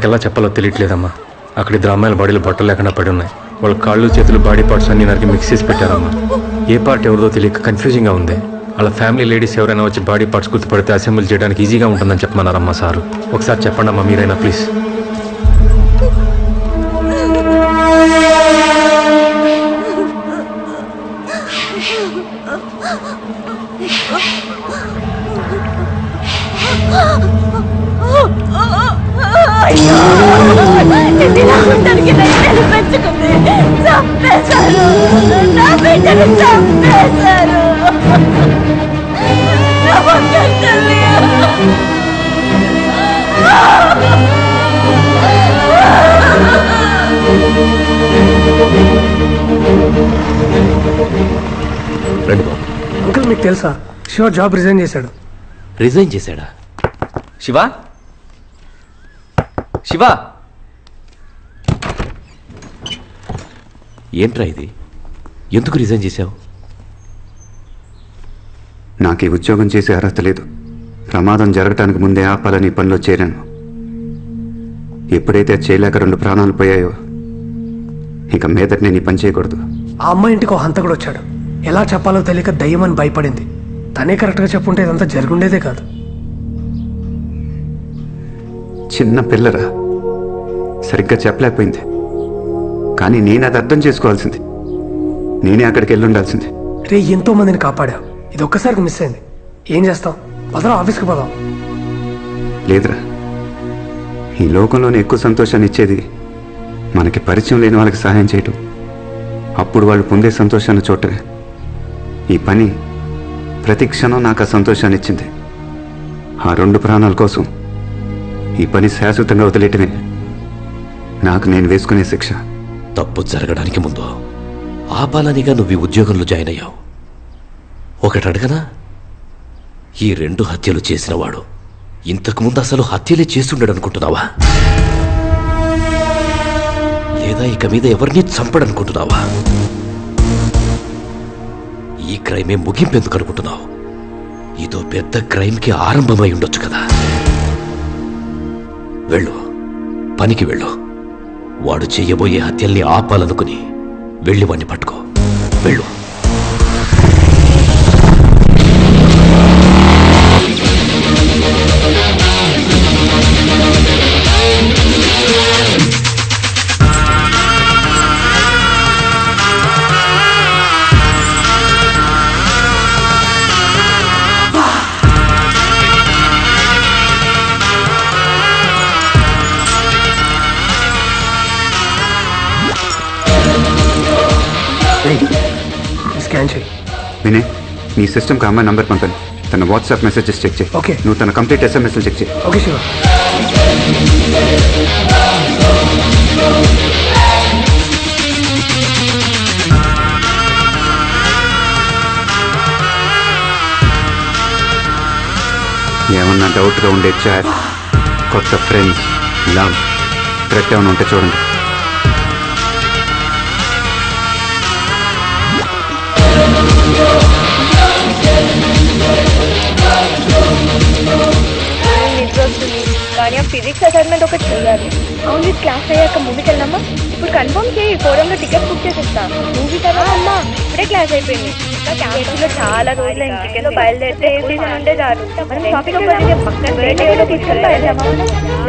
వాళ్ళకి ఎలా చెప్పాలో తెలియట్లేదమ్మా. అక్కడ ఇద్దరు అమ్మాయిల బాడీలు బట్టలు లేకుండా పడి ఉన్నాయి. వాళ్ళ కాళ్ళు చేతులు బాడీ పార్ట్స్ అన్ని నరికి మిక్స్ చేసి పెట్టారమ్మా. ఏ పార్ట్ ఎవరిదో తెలియక కన్ఫ్యూజింగ్గా ఉంది. వాళ్ళ ఫ్యామిలీ లేడీస్ ఎవరైనా వచ్చి బాడీ పార్ట్స్ గుర్తుపడితే అసెంబ్లీ చేయడానికి ఈజీగా ఉంటుందని చెప్పమన్నారమ్మా సారు. ఒకసారి చెప్పండి అమ్మా మీరైనా ప్లీజ్. నా పక్కన తల్లి. రండి బాబు అంకుల్ మీకు తెలుసా? శివ జాబ్ రిజైన్ చేశాడు. రిజైన్ చేశాడా? శివ? శివ? ఏంట్రా ఇది? ఎందుకు రిజైన్ చేశావు? నాకు ఈ ఉద్యోగం చేసే అర్హత లేదు. ప్రమాదం జరగటానికి ముందే ఆపాలని పనిలో చేరాను. ఎప్పుడైతే చేయలేక రెండు ప్రాణాలు పోయాయో ఇక మీదట నేను ఈ పని చేయకూడదు. ఆ అమ్మాయి ఇంటికి ఒక హంతకుడు వచ్చాడు. ఎలా చెప్పాలో తెలియక దయ్యమని భయపడింది. తనే కరెక్ట్గా చెప్పుంటే ఇదంతా జరుగుండేదే కాదు. చిన్న పిల్లరా. సరిగ్గా చెప్పలేకపోయింది. కానీ నేను అది అర్థం చేసుకోవాల్సింది. నేనే అక్కడికి వెళ్ళి ఉండాల్సింది రే ఎంతో మందిని కాపాడావు. ఇది ఒక్కసారికి మిస్ అయింది. ఏం చేస్తాం? పదరా ఆఫీస్కి పోదాం లేదురా. ఈ లోకంలోనే ఎక్కువ సంతోషాన్ని ఇచ్చేది మనకి పరిచయం లేని వాళ్ళకి సహాయం చేయటం. అప్పుడు వాళ్ళు పొందే సంతోషాన్ని చూడటమే ఈ పని ప్రతి క్షణం నాకు ఆ సంతోషాన్ని ఇచ్చింది. ఆ రెండు ప్రాణాల కోసం ఈ పని శాశ్వతంగా వదిలేయటమే నాకు నేను వేసుకునే శిక్ష. తప్పు జరగడానికి ముందు ఆపాలనిగా నువ్వు ఈ ఉద్యోగంలో జాయిన్ అయ్యావు. ఒకటి అడగనా ఈ రెండు హత్యలు చేసినవాడు ఇంతకుముందు అసలు హత్యలే చేస్తుండడు అనుకుంటున్నావా లేదా ఇక మీద ఎవరిని చంపడనుకుంటున్నావా? ఈ క్రైమే ముగింపెందుకు అనుకుంటున్నావు ఇదో పెద్ద క్రైమ్కి ఆరంభమై ఉండొచ్చు కదా. వెళ్ళు. పనికి వెళ్ళు. వాడు చేయబోయే హత్యల్ని ఆపాలనుకుని వెళ్ళి వాణ్ణి పట్టుకో. వెళ్ళు. నీ సిస్టమ్కి అమ్మాయి నంబర్ పంపాను తన వాట్సాప్ మెసేజెస్ చెక్ చేయి. Okay. నువ్వు తన కంప్లీట్ ఎస్ఎంఎస్లు చెక్ చేయి. ఓకే శివ ఏమన్నా డౌట్గా ఉండే చాట్ కొత్త ఫ్రెండ్స్ లవ్ థ్రెట్ ఏమైనా ఉంటే చూడండి. నిద్ర కానీ ఆ ఫిజిక్స్ అసైన్మెంట్ ఒకటి చేయాలి అవును ఈ క్లాస్ అయ్యాక మూవీకి వెళ్దామా ఇప్పుడు కన్ఫర్మ్ చేయి ఫోరంలో టికెట్ బుక్ చేసేస్తా. మూవీ కదా అమ్మా ఇప్పుడే క్లాస్ అయిపోయింది. క్యాంపస్లో చాలా రోజులు టికెట్ బయలుదేరితే సీజన్ ఉంటే చాలు. షాపింగ్ పక్కన తీసుకెళ్ళి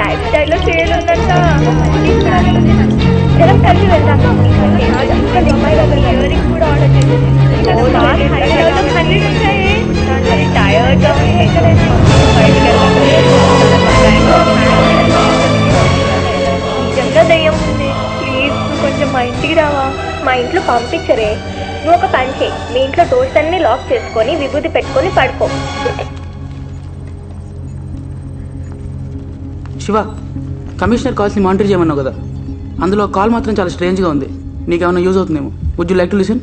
లైఫ్ స్టైల్లో సేల్ ఉందంట. కలిసి వెళ్దాం. ఇయరింగ్ కూడా ఆర్డర్ చేసేది నిజంగా దయ్యం ఉంది ప్లీజ్ నువ్వు కొంచెం మా ఇంటికి రావా? మా ఇంట్లో పంపించరే. నువ్వు ఒక పని చేయి. మీ ఇంట్లో డోర్స్ అన్ని లాక్ చేసుకొని విభూతి పెట్టుకొని పడుకో. శివ కమిషనర్ కాల్స్ని మానిటర్ చేయమన్నావు కదా. అందులో కాల్ మాత్రం చాలా స్ట్రేంజ్గా ఉంది. నీకేమైనా యూజ్ అవుతుందేమో. Would you like to listen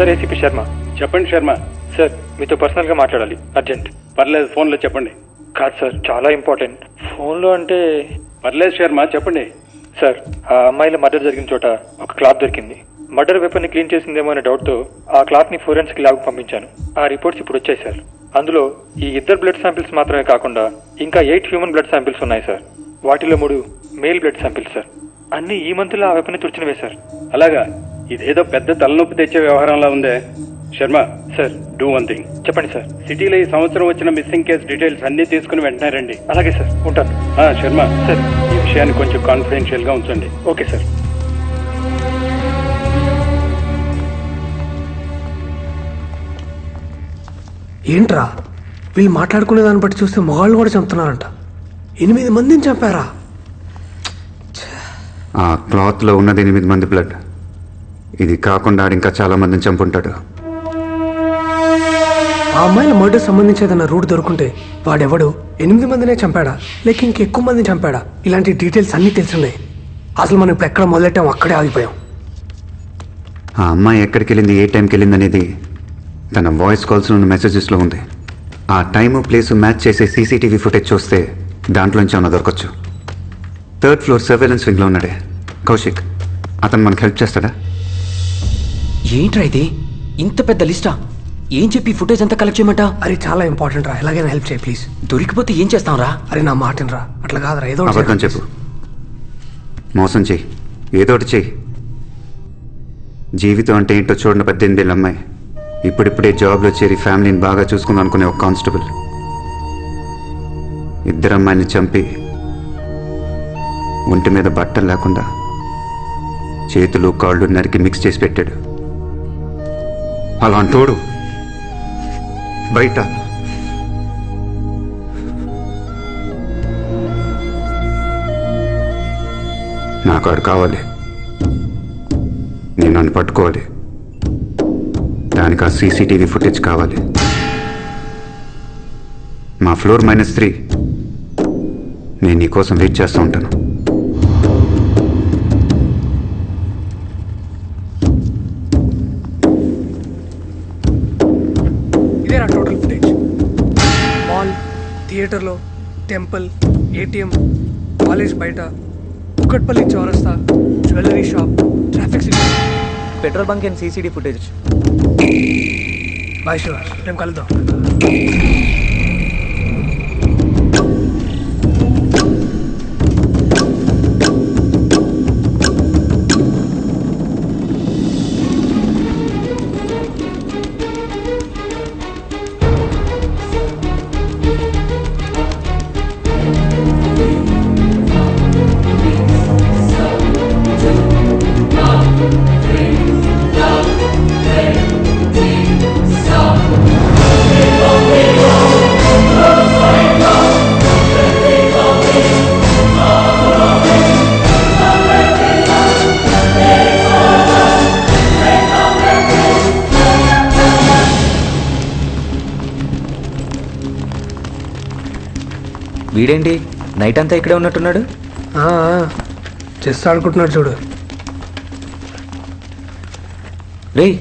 sir ACP Sharma. చెప్పండి శర్మ. సార్ మీతో పర్సనల్గా మాట్లాడాలి. అర్జెంట్. పర్లేదు ఫోన్లో చెప్పండి. కాదు సార్ చాలా ఇంపార్టెంట్. ఫోన్లో అంటే? పర్లేదు శర్మ చెప్పండి. సార్ ఆ అమ్మాయిల మర్డర్ జరిగిన చోట ఒక క్లాత్ దొరికింది. మర్డర్ వెపన్ని క్లీన్ చేసిందేమో అనే డౌట్తో ఆ క్లాత్ని ఫోరెన్సిక్ ల్యాబ్ పంపించాను. ఆ రిపోర్ట్స్ ఇప్పుడు వచ్చాయి సార్. అందులో ఈ ఇద్దరు బ్లడ్ శాంపిల్స్ మాత్రమే కాకుండా ఇంకా ఎయిట్ హ్యూమన్ బ్లడ్ శాంపిల్స్ ఉన్నాయి సార్. వాటిలో మూడు మేల్ బ్లడ్ శాంపిల్స్ సార్. అన్ని ఈ మంత్లో ఆ వెపన్ తుడిచినవే సార్. అలాగా? ఇదేదో పెద్ద తలనొప్పి తెచ్చే వ్యవహారంలా ఉందే. Sharma sir do one thing. చెప్పండి సార్. సిటీలో ఈ సంవత్సరం వచ్చిన మిస్సింగ్ కేస్ డీటెయిల్స్ అన్ని తీసుకుని వెంటనే రండి. అలాగే సార్ ఉంటాను. ఆ, శర్మ సార్ ఈ విషయాన్ని కొంచెం కాన్ఫిడెన్షియల్గా ఉంచండి. Okay sir. ఏంట్రా? వీళ్ళు మాట్లాడుకునే దాన్ని బట్టి చూస్తే మొగాళ్ళు కూడా చంపుతున్నారంట. ఎనిమిది మందిని చంపారా? ఆ క్లాత్లో ఉన్నది ఎనిమిది మంది బ్లడ్. ఇది కాకుండా ఇంకా చాలా మందిని చంపుంటాడు. ఆ అమ్మాయిల మర్డర్ సంబంధించి ఏదైనా రూట్ దొరుకుంటే వాడెవడు ఎనిమిది మందినే చంపాడా? లేక ఇంకెక్కువ మందిని చంపాడా? ఇలాంటి డీటెయిల్స్ అన్నీ తెలిసినాయి అసలు మనం ఇప్పుడు ఎక్కడ మొదలెట్టాం అక్కడే ఆగిపోయాం. ఆ అమ్మాయి ఎక్కడికి వెళ్ళింది ఏ టైంకి వెళ్ళింది అనేది తన వాయిస్ కాల్స్ ఉన్న మెసేజెస్లో ఉంది. ఆ టైము ప్లేస్ మ్యాచ్ చేసే సీసీటీవీ ఫుటేజ్ చూస్తే దాంట్లోంచి ఏమైనా దొరకచ్చు. థర్డ్ ఫ్లోర్ సర్వేలెన్స్ వింగ్లో ఉన్నాడే. కౌశిక్ అతను మనకు హెల్ప్ చేస్తాడా? ఏంట్రా ఇది? ఇంత పెద్ద లిస్టా? ఏం చెప్పి ఫుటేజ్ అంతా కలెక్ట్ చేయమంటా? అరే చాలా ఇంపార్టెంట్ రా. ఎలాగైనా హెల్ప్ చేయి ప్లీజ్ దొరికిపోతే ఏం చేస్తాంరా? అరే నా మాటని అట్లా కాదురా. ఏదో ఒకటి అబద్ధం. చెప్పు. మోసం చెయ్యి. ఏదో ఒకటి చెయ్యి. జీవితం అంటే ఏంటో చూడని పద్దెనిమిది అమ్మాయి. ఇప్పుడిప్పుడే జాబ్లో చేరి ఫ్యామిలీని బాగా చూసుకుందాం అనుకునే ఒక కానిస్టేబుల్ ఇద్దరు అమ్మాయిని చంపి ఒంటి మీద బట్టలు లేకుండా చేతులు కాళ్ళు నరికి మిక్స్ చేసి పెట్టాడు. అలాంటోడు బయట. నాకు ఆడు కావాలి. నేను నన్ను పట్టుకోవాలి. దానికి ఆ సీసీటీవీ ఫుటేజ్ కావాలి. మా ఫ్లోర్ మైనస్ త్రీ. నేను నీకోసం వెయిట్ చేస్తూ ఉంటాను. టెంపుల్ ఏటీఎం కాలేజ్ బయట కుక్కట్పల్లి చౌరస్తా jewellery shop traffic signal. Petrol bunk and CCD footage. Bye Shiva రేపు కలుద్దాం. వీడేంటి? నైట్ అంతా ఇక్కడే ఉన్నట్టున్నాడు? చెస్ ఆడుకుంటున్నాడు చూడు. రేయ్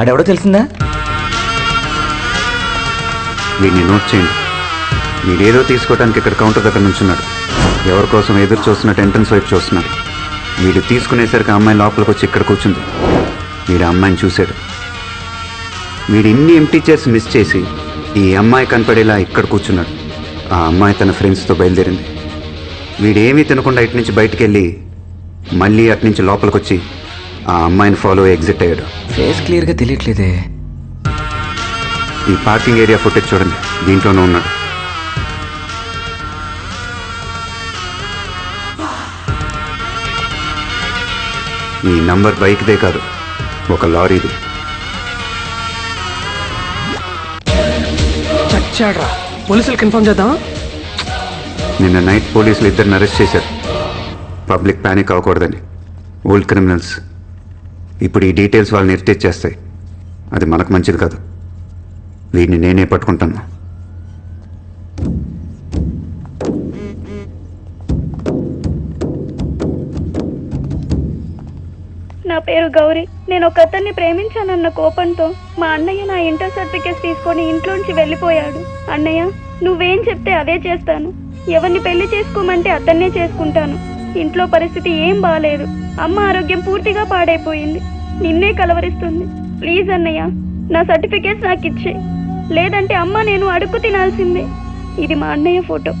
ఆడెవడో తెలిసిందా? వీడిని నోట్ చేయండి. వీడేదో తీసుకోవడానికి ఇక్కడ కౌంటర్ దగ్గర నుంచున్నాడు. ఎవరి కోసం ఎదురు చూస్తున్నట్టు ఎంట్రన్స్ వైపు చూస్తున్నాడు. వీడు తీసుకునేసరికి ఆ అమ్మాయి లోపలికి వచ్చి ఇక్కడ కూర్చుంది. వీడు అమ్మాయిని చూశాడు. వీడు ఇన్ని ఎంటీ చైర్స్ మిస్ చేసి ఈ అమ్మాయి కనపడేలా ఇక్కడ కూర్చున్నాడు. ఆ అమ్మాయి తన ఫ్రెండ్స్తో బయలుదేరింది. వీడేమీ తినకుండా ఇటు నుంచి బయటికి వెళ్ళి మళ్ళీ అటు నుంచి లోపలికి వచ్చి ఆ అమ్మాయిని ఫాలో ఎగ్జిట్ అయ్యాడు. ఫేస్ క్లియర్గా తెలియట్లేదే. ఈ పార్కింగ్ ఏరియా ఫుటేజ్ చూడండి. దీంట్లోనే ఉన్నాడు. ఈ నంబర్ బైక్దే కాదు ఒక లారీది. చచ్చాడ్రా. పోలీసులకు ఇన్ఫార్మ్ చేద్దామా? నిన్న నైట్ పోలీసులు ఇద్దరిని అరెస్ట్ చేశారు. పబ్లిక్ ప్యానిక్ అవ్వకూడదని. ఓల్డ్ క్రిమినల్స్ ఇప్పుడు ఈ డీటెయిల్స్ వాళ్ళని ఇరిటేట్ చేస్తాయి. అది మనకు మంచిది కాదు. వీడిని నేనే పట్టుకుంటాను. నా పేరు గౌరీ. నేను ఒక అతన్ని ప్రేమించానన్న కోపంతో మా అన్నయ్య నా ఇంటర్ సర్టిఫికేట్స్ తీసుకొని ఇంట్లోంచి వెళ్ళిపోయాడు. అన్నయ్య నువ్వేం చెప్తే అదే చేస్తాను. ఎవరిని పెళ్ళి చేసుకోమంటే అతన్నే చేసుకుంటాను. ఇంట్లో పరిస్థితి ఏం బాలేదు. అమ్మ ఆరోగ్యం పూర్తిగా పాడైపోయింది. నిన్నే కలవరిస్తుంది. ప్లీజ్ అన్నయ్య నా సర్టిఫికేట్స్ నాకు ఇచ్చే. లేదంటే అమ్మ నేను అడుక్కు తినాల్సిందే. ఇది మా అన్నయ్య ఫోటో.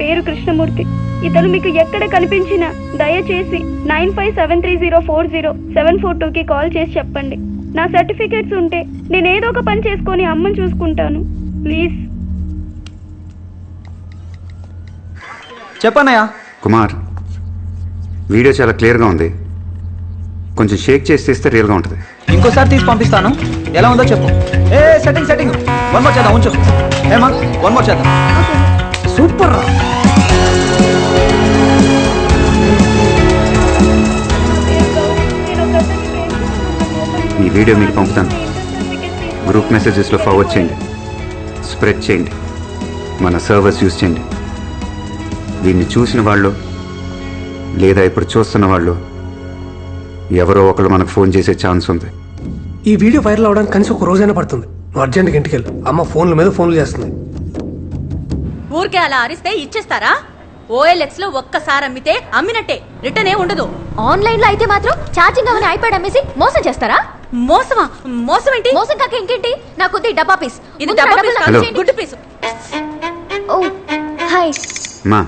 పేరు కృష్ణమూర్తి. ఇతను మీకు ఎక్కడ కనిపించినా దయచేసి nine five seven three zero four zero seven four టూకి కాల్ చేసి చెప్పండి. నా సర్టిఫికేట్స్ ఉంటే నేను ఏదో ఒక పని చేసుకొని అమ్మని చూసుకుంటాను. ప్లీజ్. చెప్పన్నయ్య. కుమార్ వీడియో చాలా క్లియర్గా ఉంది. కొంచెం షేక్ చేసి తీస్తే రియల్గా ఉంటుంది. ఇంకోసారి తీసి పంపిస్తాను. ఎలా ఉందో చెప్పు. ఏ సెట్టింగ్ సెట్టింగ్. వన్ మోర్ చేద్దాం ఉంచు. ఏమా వన్ మోర్ చేద్దాం. సూపర్ రా. ఈ వీడియో మీకు పంపుతాను. గ్రూప్ మెసేజెస్లో ఫార్వర్డ్ చేయండి. స్ప్రెడ్ చేయండి. మన సర్వర్స్ యూస్ చేయండి. దీన్ని చూసిన వాళ్ళు లేదా ఇప్పుడు చూస్తున్న వాళ్ళు ఎవరో ఒకరు మనకు ఫోన్ చేసే ఛాన్స్ ఉంది. ఈ వీడియో వైరల్ అవడానికి కనీసం ఒక రోజైనా పడుతుంది. నువ్వు అర్జెంట్గా ఇంటికి వెళ్ళు. అమ్మ ఫోన్ల మీద ఫోన్లు చేస్తుంది. ఊరికే అలా అరిస్తే ఇచ్చేస్తారా? ఓఎల్ఎక్స్లో ఒక్కసారి అమ్మితే అమ్మినట్టే. రిటర్న్ ఏ ఉండదు. ఆన్లైన్లో అయితే మాత్రం ఛార్జింగ్ అవని ఐప్యాడ్ అమ్మేసి మోసం చేస్తారా? మోసమా? మోసం ఏంటి మోసం కాక ఇంకేంటి? నాకు కొద్ది డబ్బా పీస్. ఇది డబ్బా పీస్. కాదు, గుడ్డు పీసు. ఓ హాయ్. మా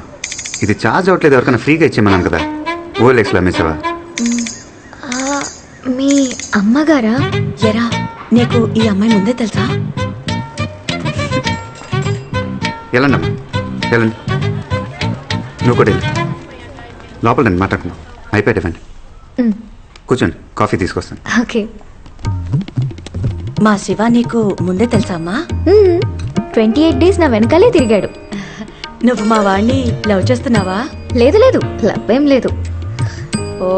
ఇది ఛార్జ్ అవ్వట్లేదు ఎవరికైనా ఫ్రీగా ఇచ్చేమన్నాను కదా. ఓఎల్ఎక్స్లో అమ్మేసావా మీ అమ్మగారా? ఎరా నీకు ఈ అమ్మాయి ముందే తెలుసా? వెళ్ళండి అమ్మా. వెళ్ళండి నువ్వు కూడా వెళ్ళు లోపల రండి మాట్లాడుకుందాం. అయిపోయాడు ఇవ్వండి. మ్. కూర్చోండి కాఫీ తీసుకొస్తాను. ఓకే. మా శివ నీకు ముందే తెలుసా అమ్మా? ట్వంటీ ఎయిట్ డేస్ నా వెనకాలే తిరిగాడు. నువ్వు మా వాడిని లవ్ చేస్తున్నావా? లేదు లేదు. క్లబ్ ఏం లేదు. ఓ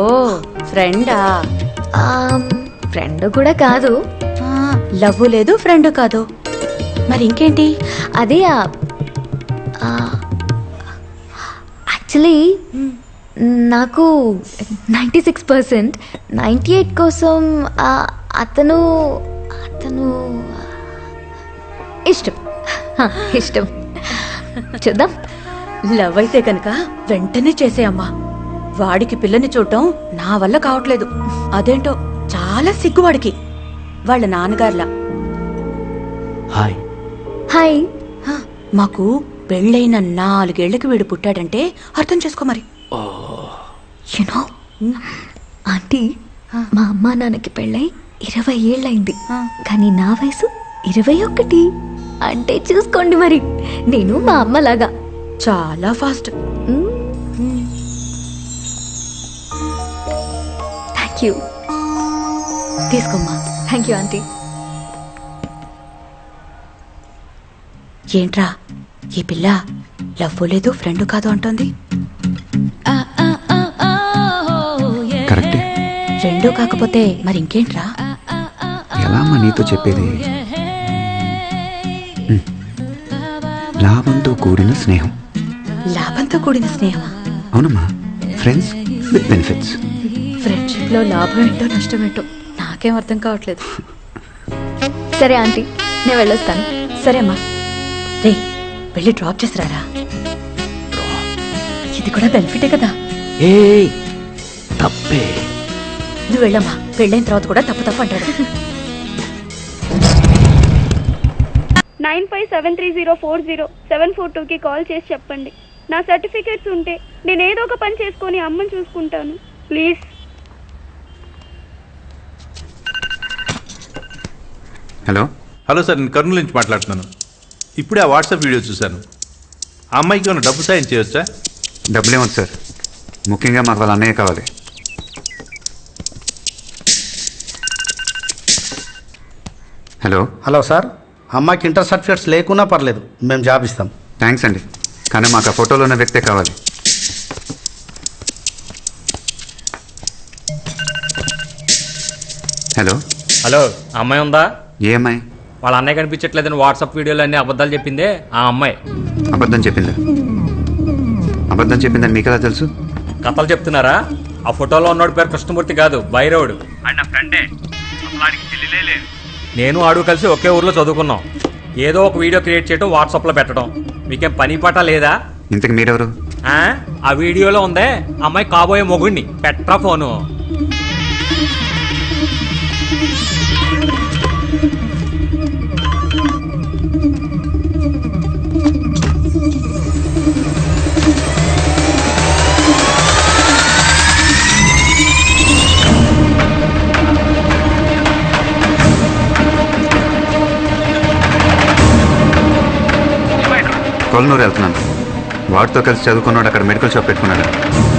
ఫ్రెండా? ఫ్రెండ్ కూడా కాదు. లవ్ లేదు ఫ్రెండ్ కాదు. మరి ఇంకేంటి? అదే యాక్చువల్లీ నాకు ninety six percent ninety eight కోసం అతను అతను ఇష్టం. హ, ఇష్టం. చూద్దాం. లవ్ అయితే కనుక వెంటనే చేసేయమ్మా వాడికి పిల్లని చూడటం నా వల్ల కావట్లేదు. అదేంటో చాలా సిగ్గు వాడికి. వాళ్ళ నాన్నగారులా. హాయ్. హాయ్. హ, మాకు పెళ్ళైన నాలుగేళ్ళకి వీడు పుట్టాడంటే అర్థం చేసుకో మరి. యునో ఆంటీ మా అమ్మా నాన్నకి పెళ్ళై ఇరవై ఏళ్ళైంది కానీ నా వయసు ఇరవై ఒకటి. అంటే చూసుకోండి మరి నేను మా అమ్మలాగా. చాలా ఫాస్ట్. Thank you. తీసుకోమ్మా. Thank you aunty. ఏంట్రా ఈ పిల్ల లవ్ లేదు ఫ్రెండ్ కాదు అంటోంది? కరెక్టే. రెండూ కాకపోతే మరి ఇంకేంట్రా? ఎలా అమ్మా నీతో చెప్పేది. లాభంతో కూడిన స్నేహం. లాభంతో కూడిన స్నేహం అవునమ్మా. ఫ్రెండ్స్ విత్ బెనిఫిట్స్ ఫ్రెండ్షిప్లో లాభం ఏంటో నష్టం ఏంటో నాకేం అర్థం కావట్లేదు. సరే ఆంటీ నేను వెళ్ళొస్తాను. సరే అమ్మా. రే వెళ్ళి డ్రాప్ చేసిరారా? ఇది కూడా బెనిఫిటే కదా. ఏ తప్పే. నువ్వు వెళ్ళమ్మా. పెళ్ళైన తర్వాత కూడా తప్పు తప్పు అంటాడు. Nine five seven three zero four zero seven four టూకి కాల్ చేసి చెప్పండి. నా సర్టిఫికేట్స్ ఉంటే నేను ఏదో ఒక పని చేసుకొని అమ్మని చూసుకుంటాను. ప్లీజ్. హలో? హలో సార్ నేను కర్నూలు నుంచి మాట్లాడుతున్నాను. ఇప్పుడే ఆ వాట్సాప్ వీడియో చూశాను. ఆ అమ్మాయికి ఏమైనా డబ్బు సాయం చేయొచ్చా? డబ్బులేమొద్దు సార్. ముఖ్యంగా మాకు వాళ్ళ అన్నయ్య కావాలి. హలో? Hello sir. అమ్మాయికి ఇంటర్ సర్టిఫికేట్స్ లేకున్నా పర్లేదు మేము జాబ్ ఇస్తాం. థ్యాంక్స్ అండి. కానీ మాకు ఆ ఫోటోలో ఉన్న వ్యక్తే కావాలి. హలో. హలో అమ్మాయి ఉందా? ఏ అమ్మాయి? వాళ్ళ అన్నయ్య కనిపించట్లేదని వాట్సాప్ వీడియోలు అన్ని అబద్ధాలు చెప్పిందే ఆ అమ్మాయి. అబద్ధం చెప్పిందా? అబద్ధం చెప్పిందని మీకు ఎలా తెలుసు? కథలు చెప్తున్నారా? ఆ ఫోటోలో ఉన్నోడి పేరు కృష్ణమూర్తి కాదు బైరవుడు ఆయన ఫ్రెండే. నేను ఆడు కలిసి ఒకే ఊర్లో చదువుకున్నాం. ఏదో ఒక వీడియో క్రియేట్ చేయడం వాట్సాప్లో పెట్టడం. మీకేం పని పాట లేదా? ఇంతకు మీరెవరు? ఆ? ఆ వీడియోలో ఉందే అమ్మాయి కాబోయే మొగుడిని పెట్రా ఫోను. కొలనూరు వెళ్తున్నాను. వాడితో కలిసి చదువుకున్నాడు అక్కడ మెడికల్ షాప్ పెట్టుకున్నాడు.